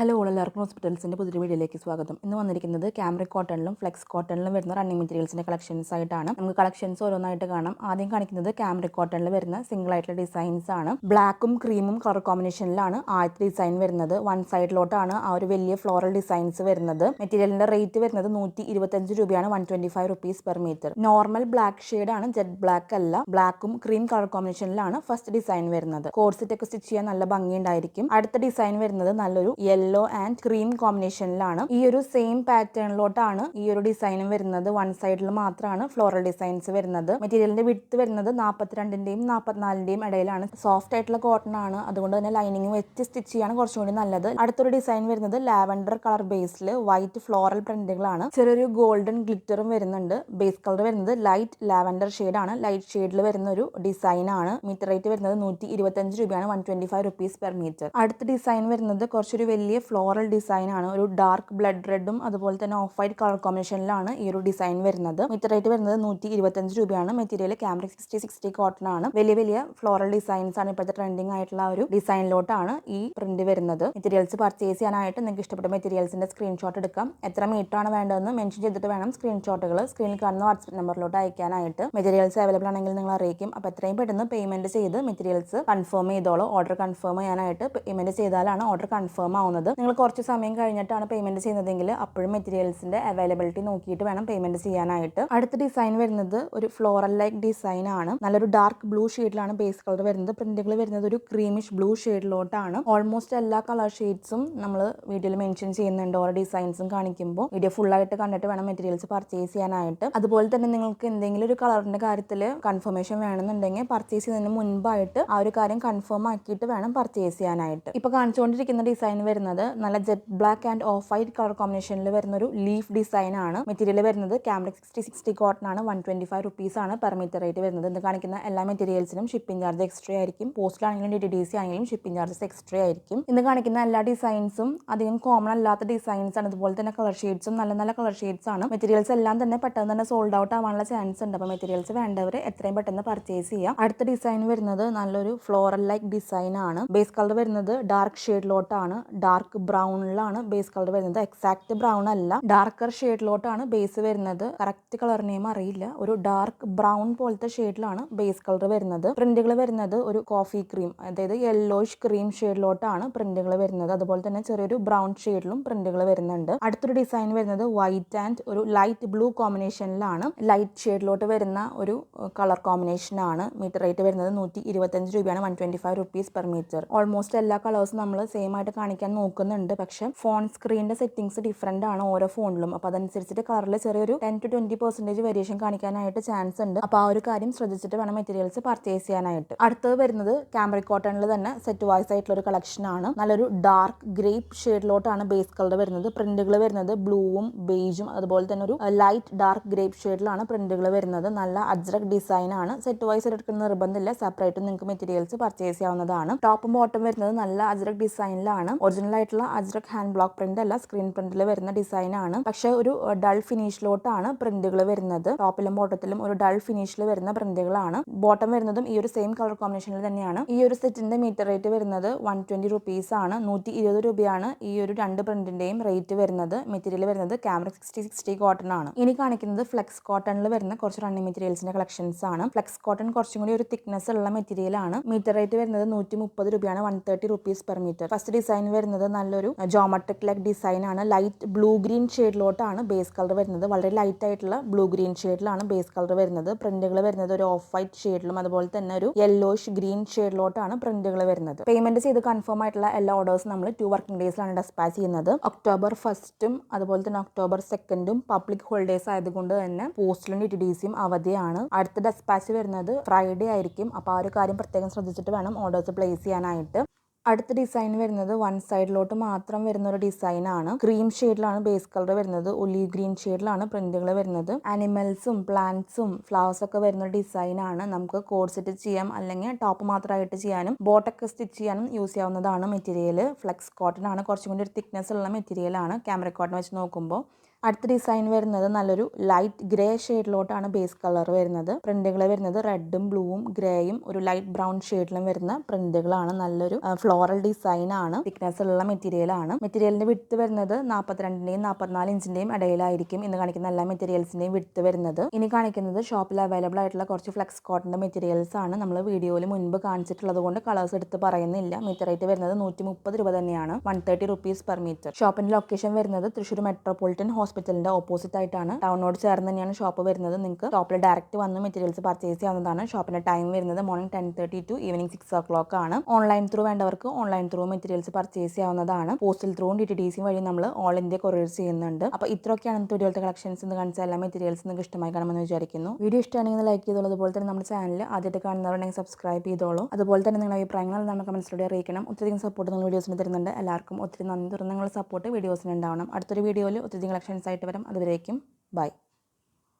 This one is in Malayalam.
ഹലോ എല്ലാവർക്കും ഹോസ്പിറ്റൽസിന്റെ പുതിയ വീഡിയോയിലേക്ക് സ്വാഗതം. ഇന്ന് വന്നിരിക്കുന്നത് ക്യാമറ കോട്ടണിലും ഫ്ലെക്സ് കോട്ടണിലും വരുന്ന റണ്ണിങ് മെറ്റീരിയൽസിന്റെ കളക്ഷൻസ് ആയിട്ടാണ്. നമുക്ക് കളക്ഷൻസ് ഓരോന്നായിട്ട് കാണാം. ആദ്യം കാണിക്കുന്നത് ക്യാമറ കോട്ടണിൽ വരുന്ന സിംഗിൾ ആയിട്ടുള്ള ഡിസൈൻസ് ആണ്. ബ്ലാക്കും ക്രീമും കളർ കോമ്പിനേഷനിലാണ് ആദ്യത്തെ ഡിസൈൻ വരുന്നത്. വൺ സൈഡിലോട്ടാണ് ആ ഒരു വലിയ ഫ്ലോറൽ ഡിസൈൻസ് വരുന്നത്. മെറ്റീരിയലിന്റെ റേറ്റ് വരുന്നത് നൂറ്റി ഇരുപത്തഞ്ച് രൂപയാണ് one twenty five rupees per metre normal black shade ആണ് ജെറ്റ് ബ്ലാക്ക് അല്ല. ബ്ലാക്കും ക്രീം കളർ കോമ്പിനേഷനിലാണ് ഫസ്റ്റ് ഡിസൈൻ വരുന്നത്. കോഴ്സെറ്റ് ഒക്കെ സ്റ്റിച്ച് ചെയ്യാൻ നല്ല ഭംഗിയുണ്ടായിരിക്കും. അടുത്ത ഡിസൈൻ വരുന്നത് നല്ലൊരു യെല്ലോ ആൻഡ് ക്രീം കോമ്പിനേഷനിലാണ്. ഈ ഒരു സെയിം പാറ്റേണിലോട്ടാണ് ഈ ഒരു ഡിസൈനും വരുന്നത്. വൺ സൈഡിൽ മാത്രമാണ് ഫ്ലോറൽ ഡിസൈൻസ് വരുന്നത്. മെറ്റീരിയലിന്റെ വിട്ട് വരുന്നത് നാൽപ്പത്തിരണ്ടിന്റെയും നാൽപ്പത്തിനാലിന്റെയും ഇടയിലാണ്. സോഫ്റ്റ് ആയിട്ടുള്ള കോട്ടൺ ആണ്. അതുകൊണ്ട് തന്നെ ലൈനിങ് വെച്ച് സ്റ്റിച്ച് ചെയ്യാണ് കുറച്ചും കൂടി നല്ലത്. അടുത്തൊരു ഡിസൈൻ വരുന്നത് ലാവൻഡർ കളർ ബേസിൽ വൈറ്റ് ഫ്ലോറൽ പ്രിന്റുകളാണ്. ചെറിയൊരു ഗോൾഡൻ ഗ്ലിറ്ററും വരുന്നുണ്ട്. ബേസ് കളർ വരുന്നത് ലൈറ്റ് ലാവൻഡർ ആണ് ലൈറ്റ് ഷെയ്ഡിൽ വരുന്ന ഒരു ഡിസൈൻ ആണ് മീറ്റർ റേറ്റ് വരുന്നത് നൂറ്റി ഇരുപത്തഞ്ച് രൂപയാണ്. One twenty five rupees per metre. അടുത്ത ഡിസൈൻ വരുന്നത് കുറച്ചൊരു വലിയ ഫ്ലോറൽ ഡിസൈനാണ് ഒരു ഡാർക്ക് ബ്ലഡ് റെഡും അതുപോലെ തന്നെ ഓഫ് വൈറ്റ് കളർ കോമ്പിനേഷനിലാണ് ഈ ഒരു ഡിസൈൻ വരുന്നത്. റേറ്റ് വരുന്നത് നൂറ്റി ഇരുപത്തഞ്ച് രൂപയാണ്. Material cambric sixty sixty cotton ആണ്. വലിയ വലിയ ഫ്ലോറൽ ഡിസൈൻസ് ആണ് ഇപ്പോഴത്തെ ട്രെൻഡിങ് ആയിട്ടുള്ള ഒരു ഡിസൈനിലോട്ടാണ് ഈ പ്രിന്റ് വരുന്നത്. മെറ്റീരിയൽസ് പർച്ചേസ് ചെയ്യാനായിട്ട് നിങ്ങൾക്ക് ഇഷ്ടപ്പെട്ട മെറ്റീരിയൽസിന്റെ സ്ക്രീൻഷോട്ട് എടുക്കാം. എത്ര മീറ്റർ ആണ് വേണ്ടതെന്ന് മെൻഷൻ ചെയ്തിട്ട് വേണം സ്ക്രീൻഷോട്ടുകൾ സ്ക്രീനിൽ കാണുന്ന വാട്സ്ആപ്പ് നമ്പറിലോട്ട് അയക്കാനായിട്ട്. മെറ്റീരിയൽസ് അവൈലബിൾ ആണെങ്കിൽ നിങ്ങൾ അറിയിക്കും. അപ്പോൾ എത്രയും പെട്ടെന്ന് പേയ്മെന്റ് ചെയ്ത് മെറ്റീരിയൽസ് കൺഫേം ചെയ്തോളൂ. ഓർഡർ കൺഫേം ചെയ്യാനായിട്ട് പേയ്മെന്റ് ചെയ്താലാണ് ഓർഡർ കൺഫേം ആവുന്നത്. നിങ്ങൾ കുറച്ച് സമയം കഴിഞ്ഞിട്ടാണ് പേയ്മെന്റ് ചെയ്യുന്നതെങ്കിൽ അപ്പോഴും മെറ്റീരിയൽസിന്റെ അവൈലബിലിറ്റി നോക്കിയിട്ട് വേണം പേയ്മെന്റ് ചെയ്യാനായിട്ട്. അടുത്ത ഡിസൈൻ വരുന്നത് ഒരു ഫ്ലോറൽ ലൈക്ക് ഡിസൈൻ ആണ്. നല്ലൊരു ഡാർക്ക് ബ്ലൂ ഷെയ്ഡിലാണ് ബേസ് കളർ വരുന്നത്. പ്രിന്റുകൾ വരുന്നത് ഒരു ക്രീമിഷ് ബ്ലൂ ഷെയ്ഡിലോട്ടാണ് ഓൾമോസ്റ്റ് എല്ലാ കളർ ഷെയ്ഡ്സും നമ്മൾ വീഡിയോയിൽ മെൻഷൻ ചെയ്യുന്നുണ്ട് ഓരോ ഡിസൈൻസും കാണിക്കുമ്പോൾ വീഡിയോ ഫുൾ ആയിട്ട് കണ്ടിട്ട് വേണം മെറ്റീരിയൽസ് പർച്ചേസ് ചെയ്യാനായിട്ട്. അതുപോലെ തന്നെ നിങ്ങൾക്ക് എന്തെങ്കിലും ഒരു കളറിന്റെ കാര്യത്തിൽ കൺഫർമേഷൻ വേണമെന്നുണ്ടെങ്കിൽ പർച്ചേസ് ചെയ്യുന്നതിന് മുൻപായിട്ട് ആ ഒരു കാര്യം കൺഫേം ആക്കിയിട്ട് വേണം പർച്ചേസ് ചെയ്യാനായിട്ട്. ഇപ്പൊ കാണിച്ചുകൊണ്ടിരിക്കുന്ന ഡിസൈൻ വരുന്നത് നല്ല jet black and off white colour കോമ്പിനേഷനിൽ വരുന്ന ഒരു ലീഫ് ഡിസൈൻ ആണ്. മെറ്റീരിയൽ വരുന്നത് ക്യാമറ സിക്സ്റ്റി സിക്സ്റ്റി കോട്ടൺ ആണ്. വൺ ട്വന്റി ഫൈവ് റുപ്പീസ് ആണ് പെർ മീറ്റർ റേറ്റ് വരുന്നത്. ഇത് കാണിക്കുന്ന എല്ലാ മെറ്റീരിയൽസിനും ഷിപ്പിംഗ് ചാർജ് എക്സ്ട്രാ ആയിരിക്കും. പോസ്റ്റിലാണെങ്കിലും ഡി ഡി സി ആണെങ്കിലും ഷിപ്പിംഗ് ചാർജസ് എക്സ്ട്രാ ആയിരിക്കും. ഇന്ന് കാണിക്കുന്ന എല്ലാ ഡിസൈൻസും അധികം കോമൺ അല്ലാത്ത ഡിസൈൻസ് ആണ്. അതുപോലെ തന്നെ കളർ ഷെയ്ഡ്സും നല്ല നല്ല കളർ ഷെയ്ഡ്സ് ആണ്. മെറ്റീരിയൽസ് എല്ലാം തന്നെ പെട്ടെന്ന് തന്നെ സോൾഡ് ഔട്ട് ആവാനുള്ള ചാൻസ് ഉണ്ട്. അപ്പോൾ മെറ്റീരിയൽസ് വേണ്ടവർ എത്രയും പെട്ടെന്ന് പർച്ചേസ് ചെയ്യാം. അടുത്ത ഡിസൈൻ വരുന്നത് നല്ലൊരു ഫ്ലോറൽ ലൈക്ക് ഡിസൈൻ ആണ്. ബേസ് കളർ വരുന്നത് ഡാർക്ക് ഷെയ്ഡിലോട്ടാണ് ഡാർക്ക് ബ്രൗണിലാണ് ബേസ് കളർ വരുന്നത്. എക്സാക്ട് ബ്രൗൺ അല്ല. ഡാർക്കർ ഷെയ്ഡിലോട്ടാണ് ബേസ് വരുന്നത്. കറക്റ്റ് കളർ നെയിം അറിയില്ല. ഒരു ഡാർക്ക് ബ്രൗൺ പോലത്തെ ഷെയ്ഡിലാണ് ബേസ് കളർ വരുന്നത്. പ്രിന്റുകൾ വരുന്നത് ഒരു കോഫി ക്രീം അതായത് യെല്ലോയിഷ് ക്രീം ഷെയ്ഡിലോട്ടാണ് പ്രിന്റുകൾ വരുന്നത്. അതുപോലെ തന്നെ ചെറിയൊരു ബ്രൗൺ ഷെയ്ഡിലും പ്രിന്റുകൾ വരുന്നുണ്ട്. അടുത്തൊരു ഡിസൈൻ വരുന്നത് വൈറ്റ് ആൻഡ് ഒരു ലൈറ്റ് ബ്ലൂ കോമ്പിനേഷനിലാണ് ലൈറ്റ് ഷെയ്ഡിലോട്ട് വരുന്ന ഒരു കളർ കോമ്പിനേഷൻ ആണ്. മീറ്റർ റേറ്റ് വരുന്നത് നൂറ്റി ഇരുപത്തഞ്ച് രൂപയാണ്. One twenty five rupees per metre almost എല്ലാ കളേഴ്സും നമ്മൾ സെയിം ആയിട്ട് കാണിക്കാൻ നോക്കുന്നുണ്ട്. പക്ഷെ ഫോൺ സ്ക്രീനിന്റെ സെറ്റിംഗ്സ് ഡിഫറെന്റ് ആണ് ഓരോ ഫോണിലും അപ്പോൾ അതനുസരിച്ചിട്ട് കളറിൽ ചെറിയൊരു ten to twenty percentage variation കാണിക്കാനായിട്ട് ചാൻസ് ഉണ്ട്. അപ്പോൾ ആ ഒരു കാര്യം ശ്രദ്ധിച്ചിട്ട് വേണം മെറ്റീരിയൽസ് പർച്ചേസ് ചെയ്യാനായിട്ട്. അടുത്തത് വരുന്നത് ക്യാമറ കോട്ടണിൽ തന്നെ സെറ്റ് വൈസ് ആയിട്ടുള്ള ഒരു കളക്ഷൻ ആണ്. നല്ലൊരു ഡാർക്ക് ഗ്രേപ്പ് ഷെയ്ഡിലോട്ടാണ് ബേസ് കളർ വരുന്നത്. പ്രിന്റുകൾ വരുന്നത് ബ്ലൂവും ബേജും അതുപോലെ തന്നെ ഒരു ലൈറ്റ് ഡാർക്ക് ഗ്രേപ്പ് ഷെയ്ഡിലാണ് പ്രിന്റുകൾ വരുന്നത്. നല്ല അജ്രക് ഡിസൈൻ ആണ്. സെറ്റ് വൈസ് എടുക്കുന്ന നിർബന്ധമില്ല. സെപ്പറേറ്റ് നിങ്ങൾക്ക് മെറ്റീരിയൽസ് പർച്ചേസ് ചെയ്യാവുന്നതാണ്. ടോപ്പും ബോട്ടം വരുന്നത് നല്ല അജ്രക് ഡിസൈനിലാണ് ഒറിജിനൽ ആയിട്ടുള്ള അജ്രക് ഹാൻഡ് ബ്ലോക്ക് പ്രിന്റ് അല്ല സ്ക്രീൻ പ്രിന്റിൽ വരുന്ന ഡിസൈൻ ആണ്. പക്ഷേ ഒരു ഡൾ ഫിനിഷിലോട്ടാണ് പ്രിന്റുകൾ വരുന്നത്. ടോപ്പിലും ബോട്ടത്തിലും ഒരു ഡൾ ഫിനിഷിൽ വരുന്ന പ്രിന്റുകളാണ് ബോട്ടം വരുന്നതും ഈ ഒരു സെയിം കളർ കോമ്പിനേഷനിൽ തന്നെയാണ്. ഈ ഒരു സെറ്റിന്റെ മീറ്റർ റേറ്റ് വരുന്നത് വൺ ട്വന്റി റുപ്പീസ് ആണ്. നൂറ്റി ഇരുപത് രൂപയാണ് ഈ ഒരു രണ്ട് പ്രിന്റിന്റെയും റേറ്റ് വരുന്നത്. മെറ്റീരിയൽ വരുന്നത് ക്യാമറ സിക്സ്റ്റി സിക്സ്റ്റി കോട്ടൺ ആണ്. ഇനി കാണിക്കുന്നത് ഫ്ലെക്സ് കോട്ടണിൽ വരുന്ന കുറച്ച് റണ്ണിങ് മെറ്റീരിയൽസിന്റെ കളക്ഷൻസ് ആണ്. ഫ്ലെക്സ് കോട്ടൺ കുറച്ചും കൂടി ഒരു തിക്നെസ് ഉള്ള മെറ്റീരിയൽ ആണ്. മീറ്റർ റേറ്റ് വരുന്നത് നൂറ്റി മുപ്പത് രൂപയാണ് one thirty rupees per metre first design വരുന്നത് നല്ലൊരു ജോമെട്രിക് ലൈക്ക് ഡിസൈൻ ആണ്. ലൈറ്റ് ബ്ലൂ ഗ്രീൻ ഷെയ്ഡിലോട്ടാണ് ബേസ് കളർ വരുന്നത്. വളരെ ലൈറ്റ് ആയിട്ടുള്ള ബ്ലൂ ഗ്രീൻ ഷെയ്ഡിലാണ് ബേസ് കളർ വരുന്നത്. പ്രിന്റുകൾ വരുന്നത് ഒരു ഓഫ് വൈറ്റ് ഷെയ്ഡിലും അതുപോലെ തന്നെ ഒരു യെല്ലോഷ് ഗ്രീൻ ഷെയ്ഡിലോട്ടാണ് പ്രിന്റുകൾ വരുന്നത്. പേയ്മെന്റ് ചെയ്ത് കൺഫേം ആയിട്ടുള്ള എല്ലാ ഓർഡേഴ്സും നമ്മൾ ടു വർക്കിംഗ് ഡേയ്സിലാണ് ഡെസ്പാച്ച് ചെയ്യുന്നത്. ഒക്ടോബർ ഫസ്റ്റും അതുപോലെ തന്നെ ഒക്ടോബർ സെക്കൻഡും പബ്ലിക് ഹോളിഡേസ് ആയതുകൊണ്ട് തന്നെ പോസ്റ്റിലും ഡി ടി സിയും അവധിയാണ്. അടുത്ത ഡെസ്പാച്ച് വരുന്നത് ഫ്രൈഡേ ആയിരിക്കും. അപ്പോൾ ആ ഒരു കാര്യം പ്രത്യേകം ശ്രദ്ധിച്ചിട്ട് വേണം ഓർഡേഴ്സ് പ്ലേസ് ചെയ്യാനായിട്ട്. അടുത്ത ഡിസൈൻ വരുന്നത് വൺ സൈഡിലോട്ട് മാത്രം വരുന്ന ഒരു ഡിസൈൻ ആണ് ക്രീം ഷെയ്ഡിലാണ് ബേസ് കളർ വരുന്നത്. ഒലി ഗ്രീൻ ഷെയ്ഡിലാണ് പ്രിന്റുകൾ വരുന്നത്. ആനിമൽസും പ്ലാന്റ്സും ഫ്ലവേഴ്സ് ഒക്കെ വരുന്ന ഡിസൈൻ ആണ്. നമുക്ക് കോഡ് സെറ്റ് ചെയ്യാം അല്ലെങ്കിൽ ടോപ്പ് മാത്രമായിട്ട് ചെയ്യാനും ബോട്ടൊക്കെ സ്റ്റിച്ച് ചെയ്യാനും യൂസ് ചെയ്യാവുന്നതാണ് മെറ്റീരിയൽ ഫ്ലെക്സ് കോട്ടൺ ആണ്. കുറച്ചും കൂടി ഒരു തിക്നെസ് ഉള്ള മെറ്റീരിയൽ ആണ്. ക്യാമറ കോട്ടൺ വെച്ച് നോക്കുമ്പോൾ അടുത്ത ഡിസൈൻ വരുന്നത് നല്ലൊരു ലൈറ്റ് ഗ്രേ ഷെയ്ഡിലോട്ടാണ് ബേസ് കളർ വരുന്നത്. പ്രിന്റുകൾ വരുന്നത് റെഡും ബ്ലൂവും ഗ്രേയും ഒരു ലൈറ്റ് ബ്രൗൺ ഷെയ്ഡിലും വരുന്ന പ്രിന്റുകളാണ് നല്ലൊരു ഫ്ലോറൽ ഡിസൈൻ ആണ്. തിക്നെസ് ഉള്ള മെറ്റീരിയൽ ആണ്. മെറ്റീരിയലിന്റെ വിടുത്ത് വരുന്നത് നാൽപ്പത്തിരണ്ടിന്റെയും നാൽപ്പത്തിനാല് ഇഞ്ചിന്റെയും ഇടയിലായിരിക്കും ഇന്ന് കാണിക്കുന്ന എല്ലാ മെറ്റീരിയൽസിന്റെയും വിടുത്ത് വരുന്നത്. ഇനി കാണിക്കുന്നത് ഷോപ്പിൽ അവൈലബിൾ ആയിട്ടുള്ള കുറച്ച് ഫ്ലെക്സ് കോട്ടന്റെ മെറ്റീരിയൽസ് ആണ്. നമ്മൾ വീഡിയോയിൽ മുൻപ് കാണിച്ചിട്ടുള്ളത് കൊണ്ട് കളേഴ്സ് എടുത്ത് പറയുന്നില്ല. മീറ്റർ റേറ്റ് വരുന്നത് നൂറ്റി മുപ്പത് രൂപ തന്നെയാണ്. One thirty rupees per metre ഷോപ്പിന്റെ ലൊക്കേഷൻ വരുന്നത് തൃശ്ശൂർ മെട്രോപൊളിറ്റൻ ഹോസ്പിറ്റലിന്റെ ഓപ്പോസിറ്റ് ആയിട്ടാണ് ടൗണിനോട് ചേർന്ന് തന്നെയാണ് ഷോപ്പ് വരുന്നത്. നിങ്ങൾക്ക് ഷോപ്പിൽ ഡയറക്റ്റ് വന്ന് മെറ്റീരിയൽസ് പർച്ചേസ് ചെയ്യാവുന്നതാണ്. ഷോപ്പിന്റെ ടൈം വരുന്നത് morning ten thirty to evening six o'clock ആണ്. ഓൺലൈൻ ത്രൂ വേണ്ടവർക്ക് ഓൺലൈൻ ത്രൂ മെറ്റീരിയൽസ് പർച്ചേസ് ചെയ്യാവുന്നതാണ്. പോസ്റ്റൽ ത്രൂവും ഡി ടി ഡി സി വഴി നമ്മൾ ഓൾ ഇന്ത്യ കൊറിയർ ചെയ്യുന്നുണ്ട്. അപ്പോൾ ഇത്രയൊക്കെയാണ് ഇന്നത്തെ കളക്ഷൻസ് എന്ന് കാണിച്ച എല്ലാ മെറ്റീരിയൽസ് നിങ്ങൾക്ക് ഇഷ്ടമായി കാണുമെന്ന് വിചാരിക്കുന്നു. വീഡിയോ ഇഷ്ടമാണെങ്കിൽ ലൈക്ക് ചെയ്തോളൂ അതുപോലെ തന്നെ നമ്മുടെ ചാനൽ ആദ്യമായിട്ട് കാണുന്നവരുണ്ടെങ്കിൽ സബ്സ്ക്രൈബ് ചെയ്തോളൂ. അതുപോലെ തന്നെ നിങ്ങളുടെ അഭിപ്രായങ്ങൾ നമ്മുടെ കമൻസിലൂടെ അറിയിക്കണം. ഒത്തിരി സപ്പോർട്ട് നിങ്ങൾ വീഡിയോസിന് തരുന്നുണ്ട്. എല്ലാവർക്കും ഒത്തിരി നന്ദി. തുറന്ന് നിങ്ങളുടെ സപ്പോർട്ട് വീഡിയോസിന് ഉണ്ടാവണം. അടുത്തൊരു വീഡിയോയിൽ ഒത്തിരി കളക്ഷൻസ് ആയിട്ട് വരും. അതുവരേക്കും ബൈ